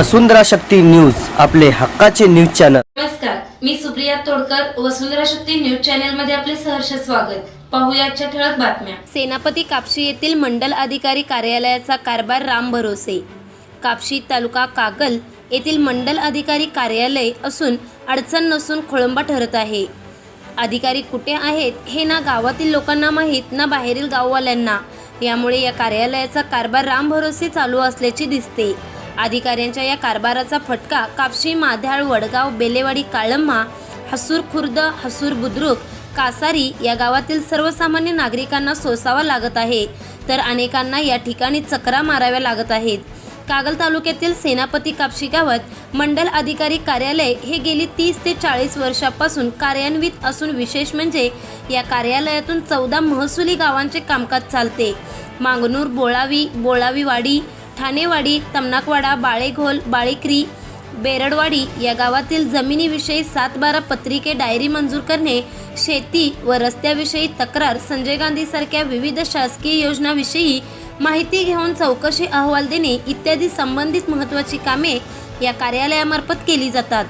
वसुंधरा Shakti news आपले हक्काचे news channel. नमस्कार मी सुप्रिया तोडकर वसुंधरा शक्ती न्यूज चॅनलमध्ये आपले सहर्ष स्वागत. पाहूया आजच्या ठळक बातम्या. सेनापती कापशी येथील मंडल अधिकारी कार्यालयाचा कारभार राम भरोसे. कापशी तालुका कागल येथील मंडल अधिकारी कार्यालय असून अडचण नसून खोळंबा ठरत आहे. अधिकारी कुठे आहेत हे ना गावातील लोकांना माहीत ना बाहेरील गाववाल्यांना. यामुळे या कार्यालयाचा कारभार राम भरोसे चालू असल्याचे दिसते. अधिकाऱ्यांच्या या कारभाराचा फटका कापशी माध्याळ वडगाव बेलेवाडी काळंबा हसूर खुर्द हसूर बुद्रुक कासारी या गावातील सर्वसामान्य नागरिकांना सोसावा लागत आहे. तर अनेकांना या ठिकाणी चकरा माराव्या लागत आहेत. कागल तालुक्यातील सेनापती कापशी गावात मंडल अधिकारी कार्यालय हे गेली तीस ते चाळीस वर्षापासून कार्यान्वित असून विशेष म्हणजे या कार्यालयातून चौदा महसुली गावांचे कामकाज चालते. मांगनूर बोळावी बोळावीवाडी ठाणेवाडी तमनाकवाडा बाळेघोल बाळेक्री बेरडवाडी या गावातील जमिनीविषयी सात बारा पत्रिके डायरी मंजूर करणे शेती व रस्त्याविषयी तक्रार संजय गांधी सारख्या विविध शासकीय योजनाविषयी माहिती घेऊन चौकशी अहवाल देणे इत्यादी संबंधित महत्त्वाची कामे या कार्यालयामार्फत केली जातात.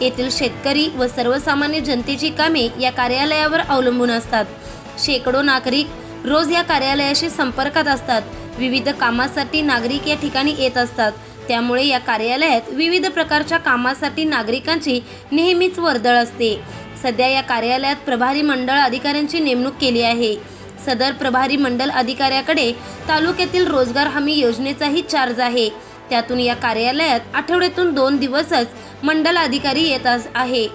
येथील शेतकरी व सर्वसामान्य जनतेची कामे या कार्यालयावर अवलंबून असतात. शेकडो नागरिक रोज या कार्यालयाशी संपर्कात असतात. विविध कामासाठी नागरिक या ठिकाणी येत असतात. त्यामुळे या कार्यालयात विविध प्रकारच्या कामासाठी नागरिकांची नेहमीच वर्दळ असते. सध्या या कार्यालयात प्रभारी मंडळ अधिकाऱ्यांची नेमणूक केली आहे. सदर प्रभारी मंडल अधिकाऱ्याकडे तालुक्यातील रोजगार हमी योजनेचाही चार्ज आहे. त्यातून या कार्यालयात आठवड्यातून दोन दिवसच मंडल अधिकारी येत अस- आहे.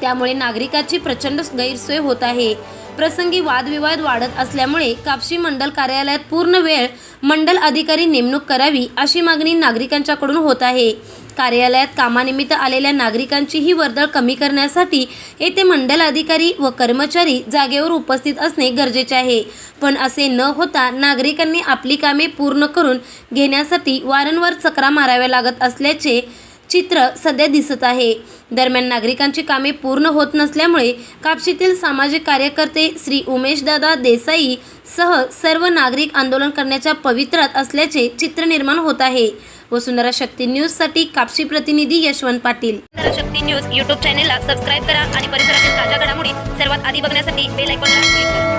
त्यामुळे नागरिकाची प्रचंड गैरसोय होत आहे. प्रसंगी वादविवाद वाढत असल्यामुळे कापशी मंडल कार्यालयात पूर्ण वेळ मंडल अधिकारी नेमणूक करावी अशी मागणी नागरिकांच्याकडून होत आहे. कार्यालयात कामानिमित्त आलेल्या नागरिकांची ही वर्दळ कमी करण्यासाठी येथे मंडल अधिकारी व कर्मचारी जागेवर उपस्थित असणे गरजेचे आहे. पण असे न होता नागरिकांनी आपली कामे पूर्ण करून घेण्यासाठी वारंवार चकरा माराव्या लागत असल्याचे चित्र सध्या दिसत आहे. दरम्यान नागरिकांची कामे पूर्ण होत नसल्यामुळे कापशीतील सामाजिक कार्यकर्ते श्री उमेशदादा देसाई सह सर्व नागरिक आंदोलन करण्याच्या पवित्रात असल्याचे चित्र निर्माण होत आहे. वसुंधरा शक्ती न्यूजसाठी कापशी प्रतिनिधी यशवंत पाटील. शक्ती न्यूज यूट्यूब चॅनेलला सबस्क्राईब करा आणि परिसरातील ताज्या घडामोडी सर्वात आधी बघण्यासाठी बेल आयकॉनला क्लिक करा.